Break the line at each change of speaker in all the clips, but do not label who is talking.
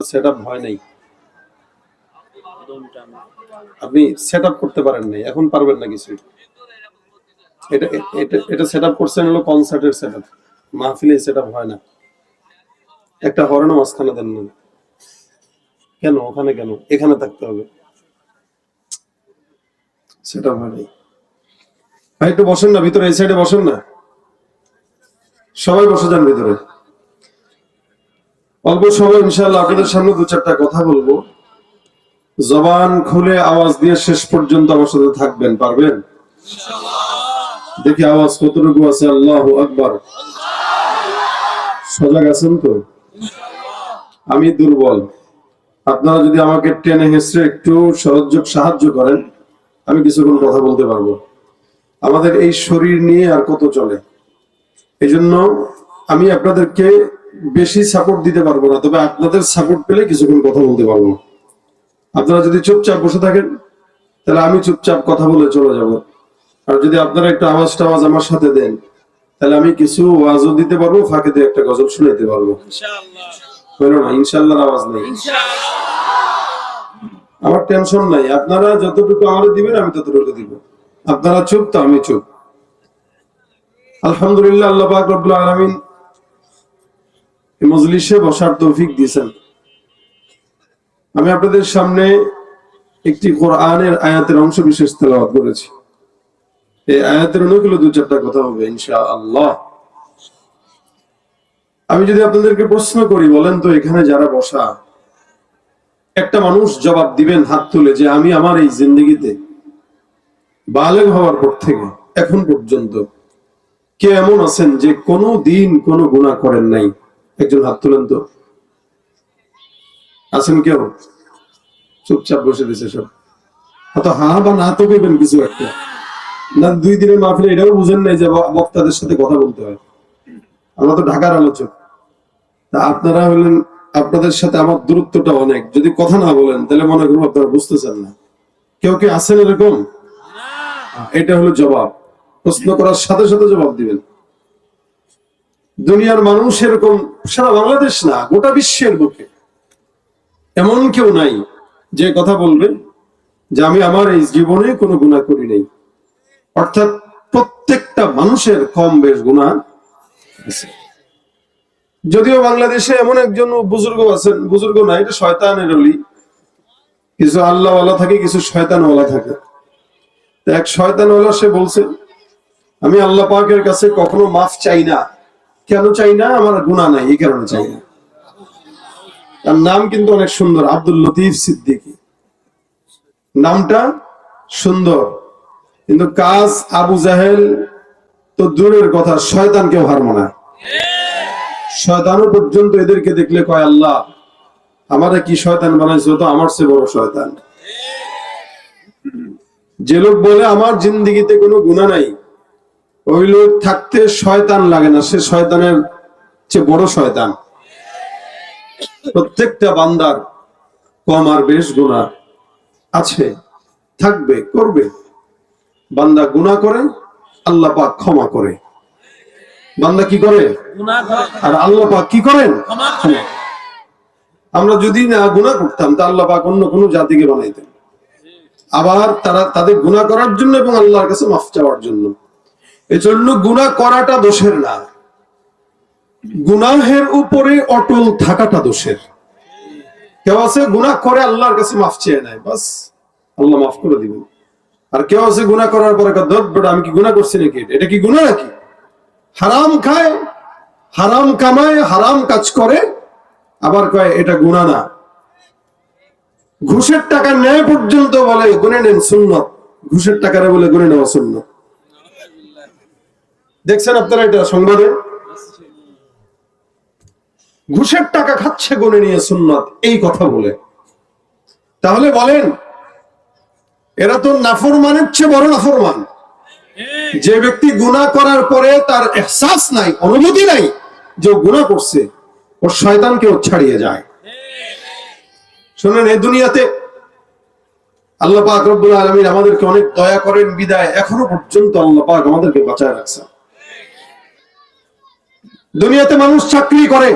Set up হয় নাই। আপনি সেট আপ করতে পারেন নাই, এখন পারবেন না কিছু। এটা এটা সেট আপ করছেন হলো কনসার্টের সেট আপ মাহফিলে সেট আপ হয় না। একটা হরণ মাঝখানে দেন না। কেন, ওখানে কেন? এখানে থাকতে হবে। সেটা হয় নাই। ভাই, একটু বসেন না, ভিতরে, এই সাইডে বসেন না। সবাই বসে যান ভিতরে। অল্প সময় ইনশাআল্লাহ আপনাদের সামনে দু চারটা কথা বলব। জবান খুলে আওয়াজ দিয়ে শেষ পর্যন্ত আমার সাথে থাকবেন পারবেন? দেখি আওয়াজ কতটুকু আছে আল্লাহ আকবার। সজাগ আছেন তো? আমি দুর্বল। আপনারা যদি আমাকে টেনে হেসড়ে একটু সহযোগ সাহায্য করেন আমি কিছুক্ষণ কথা বলতে পারব। আমাদের এই শরীর নিয়ে আর কত চলে? এই জন্য আমি আপনাদেরকে বেশি সাপোর্ট দিতে পারব না তবে আপনাদের সাপোর্ট পেলে কিছুক্ষণ কথা বলতে পারব। আপনারা যদি চুপচাপ বসে থাকেন তাহলে আমি চুপচাপ কথা বলে চলে যাব। আর যদি আপনারা একটু আওয়াজ টাওয়াজ আমার সাথে দেন তাহলে আমি কিছু ওয়াজও দিতে পারব ফাঁকে দিয়ে একটা গজল শুনাইতে পারব। হইল না ইনশাল্লাহ আওয়াজ নেই। আমার টেনশন নাই আপনারা যতটুকু আমার দিবেন আমি ততটুকু দিব। আপনারা চুপ তো আমি চুপ। আলহামদুলিল্লাহ আল্লাহ পাক রব্বুল আলামিন মজলিসে বসার তৌফিক দিয়েছেন। আমি আপনাদের সামনে একটি কোরআনের আয়াতের অংশ বিশেষ তেলাওয়াত করেছি। এই আয়াতের অনুগুলো দু চারটা কথা হবে, ইনশাআল্লাহ। আমি যদি আপনাদেরকে প্রশ্ন করি, বলেন তো এখানে যারা বসা, একটা মানুষ জবাব দিবেন হাত তুলে যে আমি আমার এই জিন্দগিতে বালেগ হওয়ার পর থেকে, এখন পর্যন্ত কে এমন আছেন যে কোনো দিন কোনো গুণা করেন নাই? একজন হাত তুলেন তো। আছেন কেউ? চুপচাপ বসে দিছে সব। অত হা বা না তো করবেন কিছু একটা। না, দুই দিনের মাহফিলে এটাও বুঝেন নাই যে বক্তাদের সাথে কথা বলতে হয়। আমরা তো ঢাকার আলোচক। তা আপনারা হলেন, আপনাদের সাথে আমার দূরত্বটা অনেক। যদি কথা না বলেন, তাহলে মনে করব আপনারা বুঝতেছেন না। কেউ কি আছেন এরকম? এটা হলো জবাব। প্রশ্ন করার সাথে সাথে জবাব দিবেন। দুনিয়ার মানুষ এরকম সারা বাংলাদেশ না, গোটা বিশ্বের বুকে। এমন কেউ নাই যে কথা বলবে যে আমি আমার এই জীবনে কোনো গুণা করি নাই। অর্থাৎ প্রত্যেকটা মানুষের কম বেশ গুণা আছে। যদিও বাংলাদেশে এমন একজন বুজুর্গ আছেন, বুজুর্গ না, এটা শয়তানের অলি। কিছু আল্লাহওয়ালা থাকে, কিছু শয়তানওয়ালা থাকে। এক শয়তানওয়ালা সে বলছে, আমি আল্লাহ পাকের কাছে কখনো মাফ চাই না। কেন চাই না? আমার গুণা নাই, এই কারণে চাই না। তার নাম কিন্তু অনেক সুন্দর, আব্দুল লতিফ সিদ্দিকী। নামটা সুন্দর, কিন্তু কাজ আবু জাহেল তো দূরের কথা, শয়তানকেও হার মানায় শয়তানও পর্যন্ত এদেরকে দেখলে কয়, আল্লাহ, আমারে কি শয়তান বানাইছে? তো আমার চেয়ে বড় শয়তান। যে লোক বলে, আমার জিন্দিগিতে কোনো গুণা নাই। ওই লোক থাকতে শয়তান লাগে না সে শয়তানের চেয়ে বড় শয়তান। প্রত্যেকটা বান্দার কম আর বেশ গুণা আছে থাকবে করবে। বান্দা গুণা করে আল্লাহ পাক ক্ষমা করে। বান্দা কি করে? আর আল্লাহ পাক কি করেন? আমরা যদি না গুণা করতাম তা আল্লাহ পাক অন্য কোনো জাতিকে বানাইতেন। আবার তারা তাদের গুণা করার জন্য এবং আল্লাহর কাছে মাফ চাওয়ার জন্য। এই জন্য গুণা করাটা দোষের না। গুনাহের উপরে অটল থাকাটা দোষের। কেউ আছে গুনাহ করে আল্লাহর কাছে মাফ চেয়ে নেয়, বাস আল্লাহ মাফ করে দিবেন। আর কেউ আছে গুনাহ করার পরে আমি কি গুনাহ করছি নাকি? এটা কি গুনাহ নাকি? হারাম খায়, হারাম কামায়, হারাম কাজ করে, আবার কয়, এটা গুনাহ না। ঘুষের টাকা নেয় পর্যন্ত বলে, গুনে নেন সুন্নত। ঘুষের টাকারে বলে, গুনে নেওয়া সুন্নত। দেখছেন আপনারা এটা সংবাদে? ঘুষের টাকা খাচ্ছে গুনে নিয়ে সুন্নত, এই কথা বলে। তাহলে বলেন, এরা তো নাফরমানের চেয়ে বড় নাফরমান। যে ব্যক্তি গুনাহ করার পরে তার এহসাস নাই, অনুভূতি নাই যে ও গুনাহ করছে, ওর শয়তানকে ও ছাড়িয়ে যায়। শুনেন, এই দুনিয়াতে আল্লাহ পাক রব্বুল আলামিন আমাদেরকে অনেক দয়া করেন, বিদায় এখনও পর্যন্ত আল্লাহ পাক আমাদেরকে বাঁচায় রাখছে দুনিয়াতে মানুষ চাকরি করে।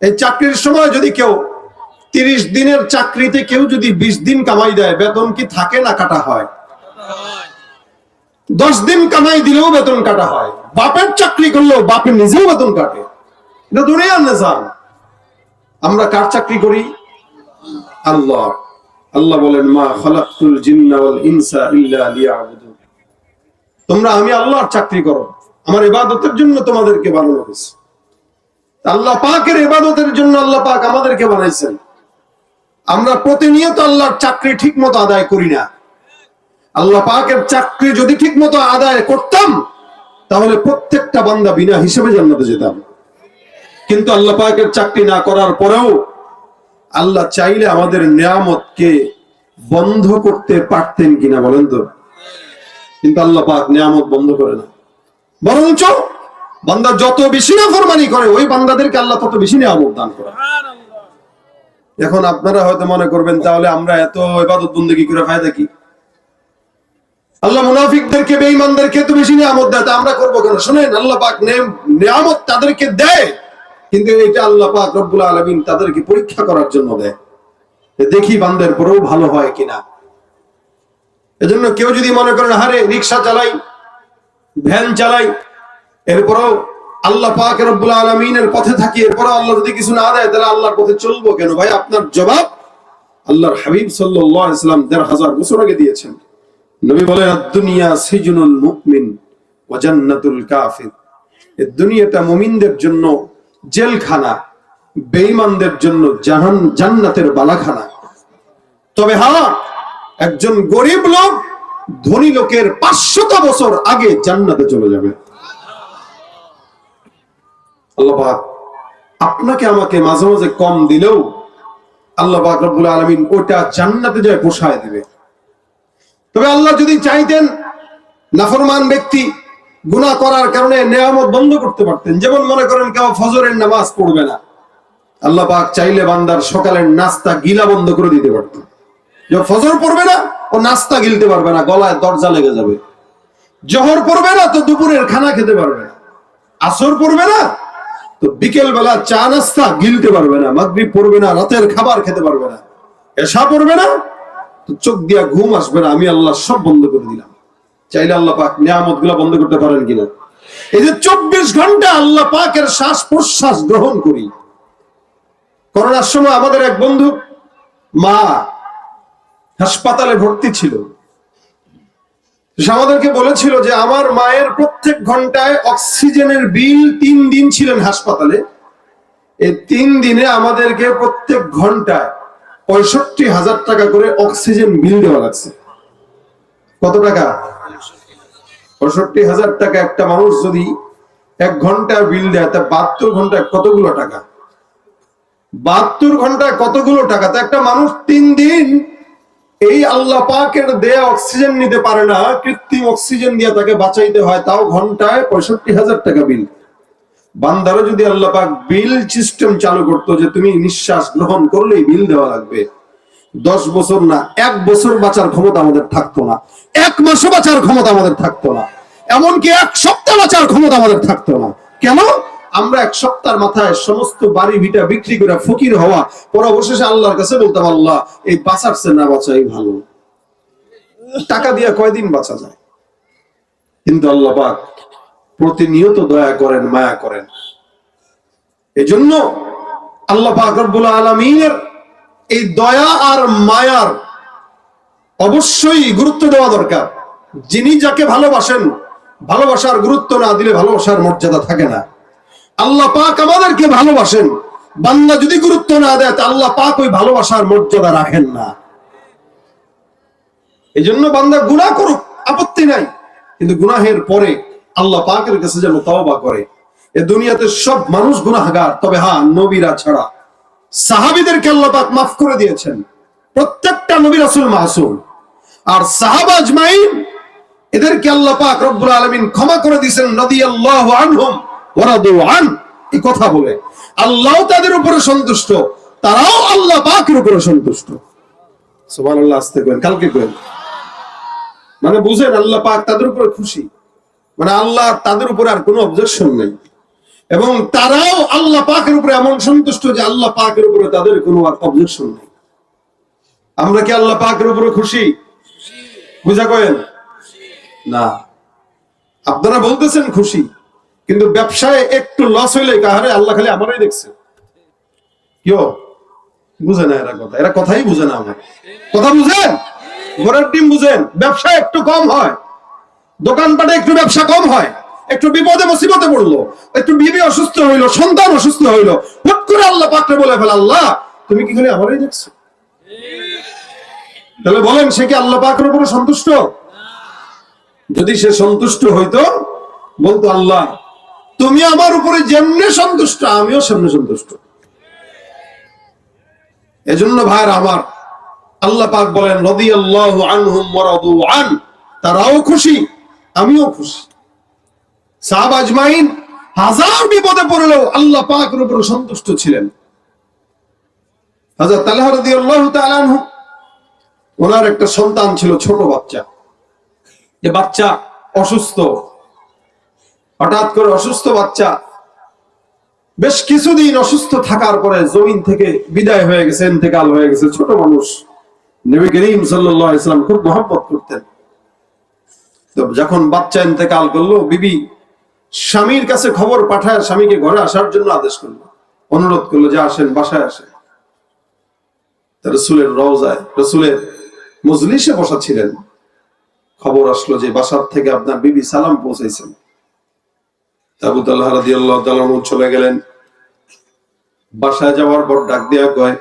এই চাকরির সময় যদি কেউ তিরিশ দিনের চাকরিতে কেউ যদি বিশ দিন কামাই দেয়, বেতন কি থাকে না কাটা হয়? দশ দিন কামাই দিলেও বেতন কাটা হয়। বাপের চাকরি করলেও বাপের নিজেও বেতন কাটে। এটা দুনিয়ার নিজাম। আমরা কার চাকরি করি? আল্লাহ। আল্লাহ বলেন, মা খালাকুল জিন্না ওয়াল ইনসা ইল্লা তোমরা আমি আল্লাহর চাকরি করো। আমার ইবাদতের জন্য তোমাদেরকে বানানো হয়েছে। আল্লাহ পাকের ইবাদতের জন্য আল্লাহ পাক আমাদেরকে বানাইছেন। আমরা প্রতিনিয়ত আল্লাহর চাকরি ঠিক মতো আদায় করি না। আল্লাহ পাকের চাকরি যদি ঠিক মতো আদায় করতাম, তাহলে প্রত্যেকটা বান্দা বিনা হিসেবে জান্নাতে যেতাম। কিন্তু আল্লাহ পাকের চাকরি না করার পরেও আল্লাহ চাইলে আমাদের নিয়ামতকে বন্ধ করতে পারতেন কিনা বলেন তো? কিন্তু আল্লাহ পাক নিয়ামত বন্ধ করে না বরঞ্চ বান্দা যত বেশি না ফরমানি করে ওই বান্দাদেরকে আল্লাহ তত বেশি নিয়ামত দান করে। এখন আপনারা হয়তো মনে করবেন তাহলে আমরা এত ইবাদত বন্দেগী করে ফায়দা কি? আল্লাহ মুনাফিকদেরকে বেঈমানদেরকে এত বেশি নিয়ামত দেয় তা আমরা করব কেন? শুনেন আল্লাহ পাক নিয়ামত তাদেরকে দেয় কিন্তু এটা আল্লাহ পাক রব্বুল আলমিন তাদেরকে পরীক্ষা করার জন্য দেয়। দেখি বান্দের পরেও ভালো হয় কিনা। এজন্য কেউ যদি মনে করেন হারে রিক্সা চালাই ভ্যান চালাই, এরপরও আল্লাহ পাক রব্বুল আলমিনের পথে থাকি, এরপরও আল্লাহ যদি কিছু না দেয়, তাহলে আল্লাহর পথে চলবো কেন? ভাই, আপনার জবাব আল্লাহর হাবিব সাল্লাম দেড় হাজার বছর আগে দিয়েছেন। নবী বলেন দুনিয়া সিজনুল মুকমিন ওয়া জান্নাতুল কাফির। এই দুনিয়াটা মুমিনদের জন্য জেলখানা, বেঈমানদের জন্য জাহান জান্নাতের বালাখানা। তবে হ্যাঁ একজন গরিব লোক ধনী লোকের পাঁচশত বছর আগে জান্নাতে চলে যাবে। আল্লাহ আপনাকে আমাকে মাঝে মাঝে কম দিলেও আল্লাহ রব্বুল আলামিন ওটা জান্নাতে যায় পোষায় তবে আল্লাহ যদি চাইতেন নাফরমান ব্যক্তি গুনাহ করার কারণে নেয়ামত বন্ধ করতে পারতেন, যেমন মনে করেন কেউ ফজরের নামাজ পড়বে না, আল্লাহ পাক চাইলে বান্দার সকালের নাস্তা গিলা বন্ধ করে দিতে পারতেন। ফজর পড়বে না ও নাস্তা গিলতে পারবে না, গলায় দরজা লেগে যাবে। জহর পড়বে না তো দুপুরের খানা খেতে পারবে না। আসর পড়বে না তো বিকেল বেলা চা নাস্তা গিলতে পারবে না, মাগরিব পড়বে না, রাতের খাবার খেতে পারবে না। এসা পড়বে না তো চোখ দিয়া ঘুম আসবে না, আমি আল্লাহ সব বন্ধ করে দিলাম। চাইলে আল্লাহ পাক নিয়ামতগুলা বন্ধ করতে পারেন কিনা। এই যে চব্বিশ ঘণ্টা আল্লাহ পাকের শ্বাস প্রশ্বাস গ্রহণ করি। করোনার সময় আমাদের এক বন্ধু, মা হাসপাতালে ভর্তি ছিল। আমাদেরকে বলেছিল যে, আমার মায়ের প্রত্যেক ঘন্টায় অক্সিজেনের বিল তিন দিন ছিলেন হাসপাতালে। এই তিন দিনে আমাদেরকে প্রত্যেক ঘন্টায় পঁয়ষট্টি হাজার টাকা করে অক্সিজেন বিল দেওয়া লাগছে। কত টাকা? পঁয়ষট্টি হাজার টাকা একটা মানুষ যদি এক ঘণ্টা বিল দেয়, তা বাহাত্তর ঘন্টায় কতগুলো টাকা? বাহাত্তর ঘন্টায় কতগুলো টাকা? তা একটা মানুষ তিন দিন এই আল্লাহ পাকের দেয়া অক্সিজেন নিতে পারে না, কৃত্রিম অক্সিজেন দিয়ে তাকে বাঁচাইতে হয়, তাও ঘন্টায় পঁয়ষট্টি হাজার টাকা বিল বান্দারও যদি আল্লাহ পাক বিল সিস্টেম চালু করতো যে তুমি নিঃশ্বাস গ্রহণ করলেই বিল দেওয়া লাগবে, দশ বছর না, এক বছর বাঁচার ক্ষমতা আমাদের থাকতো না, এক মাসও বাঁচার ক্ষমতা আমাদের থাকতো না, এমনকি এক সপ্তাহ বাঁচার ক্ষমতা আমাদের থাকতো না। কেন? আমরা এক সপ্তাহের মাথায় সমস্ত বাড়ি ভিটা বিক্রি করে ফকির হওয়া পর অবশেষে আল্লাহর কাছে বলতাম, আল্লাহ, এই বাঁচাচ্ছে না বাঁচাই ভালো। টাকা দিয়ে কয়দিন বাঁচা যায়? কিন্তু আল্লাহ পাক প্রতিনিয়ত দয়া করেন, মায়া করেন। এজন্য আল্লাহ পাক রব্বুল আলমিনের এই দয়া আর মায়ার অবশ্যই গুরুত্ব দেওয়া দরকার। যিনি যাকে ভালোবাসেন, ভালোবাসার গুরুত্ব না দিলে ভালোবাসার মর্যাদা থাকে না। আল্লাহ পাক আমাদেরকে ভালোবাসেন। বান্দা যদি গুরুত্ব না দেয়, তা আল্লাহ পাক ওই ভালোবাসার মর্যাদা রাখেন না। এই জন্য বান্দা গুনাহ করুক, আপত্তি নাই। কিন্তু গুনাহের পরে আল্লাহ পাকের কাছে যেন তওবা করে। এ দুনিয়াতে সব মানুষ গুনাহগার, তবে হ্যাঁ নবীরা ছাড়া। সাহাবিদেরকে আল্লাহ পাক মাফ করে দিয়েছেন। প্রত্যেকটা নবী রাসূল মাসুম। আর সাহাবা আজমাইন, এদেরকে আল্লাহ পাক রব্বুল আলামিন ক্ষমা করে দিয়েছেন, রাদিয়াল্লাহু আনহুম। ওয়া রাদু এই কথা বলে। আল্লাহ তাদের উপরে সন্তুষ্ট, তারাও আল্লাহ পাকের উপরে সন্তুষ্ট। সুবহানাল্লাহ, আস্তে করেন, কালকে করেন। মানে বুঝেন, আল্লাহ পাক তাদের উপরে খুশি। মানে আল্লাহ তাদের উপরে আর কোনো অবজেকশন নেই। এবং তারাও আল্লাহ পাকের উপরে এমন সন্তুষ্ট যে আল্লাহ পাকের উপরে তাদের কোনো আর অবজেকশন নেই। আমরা কি আল্লাহ পাকের উপরে খুশি? বুঝা কয়েন? না। আপনারা বলতেছেন খুশি। কিন্তু ব্যবসায় একটু লস হইলে কাহারে আল্লাহ খালি আমারই দেখছে। বুঝে না এরা কথা। এরা কথাই বুঝে না আমার। কথা বুঝেন? টিম বুঝেন? ব্যবসা একটু কম হয়। দোকানপাটে একটু ব্যবসা কম হয়। একটু বিপদে মুসিবতে পড়ল। একটু বিবি অসুস্থ হইল, সন্তান অসুস্থ হইল। হুট করে আল্লাহ পাকরে বলে ফেল, আল্লাহ, তুমি কি খালি আমারই দেখছ? তাহলে বলেন, সে কি আল্লাহ পাকের উপরে সন্তুষ্ট? যদি সে সন্তুষ্ট হইতো, বলতো, আল্লাহ তুমি আমার উপরে যেমনি সন্তুষ্ট, আমিও সেমনি সন্তুষ্ট। এজন্য ভাইয়ের আমার, আল্লাহ পাক বলেন রদি আল্লাহ আন, তারাও খুশি, আমিও খুশি। সাহাব আজমাইন হাজার বিপদে পড়লেও আল্লাহ পাকের উপরে সন্তুষ্ট ছিলেন। হাজার তালাহ রদি আল্লাহ তালানহু ওনার একটা সন্তান ছিল, ছোট বাচ্চা। যে বাচ্চা অসুস্থ হঠাৎ করে অসুস্থ বাচ্চা বেশ কিছুদিন অসুস্থ থাকার পরে জমিন থেকে বিদায় হয়ে গেছে, ইন্তেকাল হয়ে গেছে। ছোট মানুষ, নবী করিম সাল্লাল্লাহু আলাইহি সাল্লাম খুব মহব্বত করতেন। তো যখন বাচ্চা ইন্তেকাল করল, বিবি স্বামীর কাছে খবর পাঠায় স্বামীকে ঘরে আসার জন্য আদেশ করল। অনুরোধ করল যে আসেন, বাসায় আসেন। রসুলের রওজায়, রসুলের মজলিসে বসা ছিলেন। খবর আসলো যে বাসার থেকে আপনার বিবি সালাম পৌঁছাইছেন। আবু তাল্লাহ রাদিয়াল্লাহু তাআলা আনহু চলে গেলেন। বাসায় যাওয়ার পর ডাক দেয়া কয়,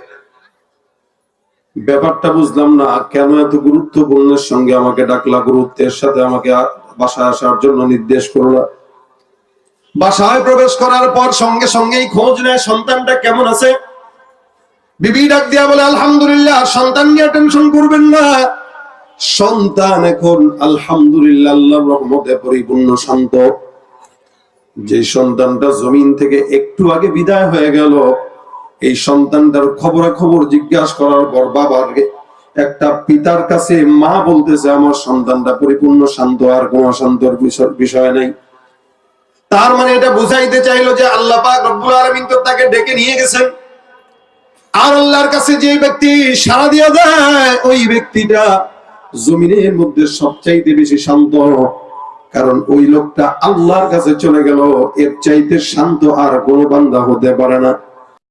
ব্যাপারটা বুঝলাম না, কেন এত গুরুত্বপূর্ণের সঙ্গে আমাকে ডাকলা গুরুত্বের সাথে আমাকে বাসায় আসার জন্য নির্দেশ করলা বাসায় প্রবেশ করার পর সঙ্গে সঙ্গেই খোঁজ নেয়, সন্তানটা কেমন আছে? বিবি ডাক দিয়া বলে, আলহামদুলিল্লাহ, সন্তান নিয়ে টেনশন করবেন না। সন্তান এখন আলহামদুলিল্লাহ, আল্লাহর রহমতে পরিপূর্ণ শান্ত। যে সন্তানটা জমিন থেকে একটু আগে বিদায় হয়ে গেল, এই সন্তানটার খবরাখবর জিজ্ঞাসা করার পর বাবার একটা পিতার কাছে মা বলতেছে, আমার সন্তানটা পরিপূর্ণ শান্ত, আর কোন শান্তর বিষয়- বিষয় নেই। তার মানে এটা বুঝাইতে চাইলো যে আল্লাহ পাক রব্বুল আলামিন তো তাকে ডেকে নিয়ে গেছেন। আর আল্লাহর কাছে যে ব্যক্তি সারা দিয়ে দেয় ওই ব্যক্তিটা জমিনের মধ্যে সবচাইতে বেশি শান্ত। কারণ ওই লোকটা আল্লাহর কাছে চলে গেল, এর চাইতে শান্ত আর কোনো বান্দা হতে পারে না।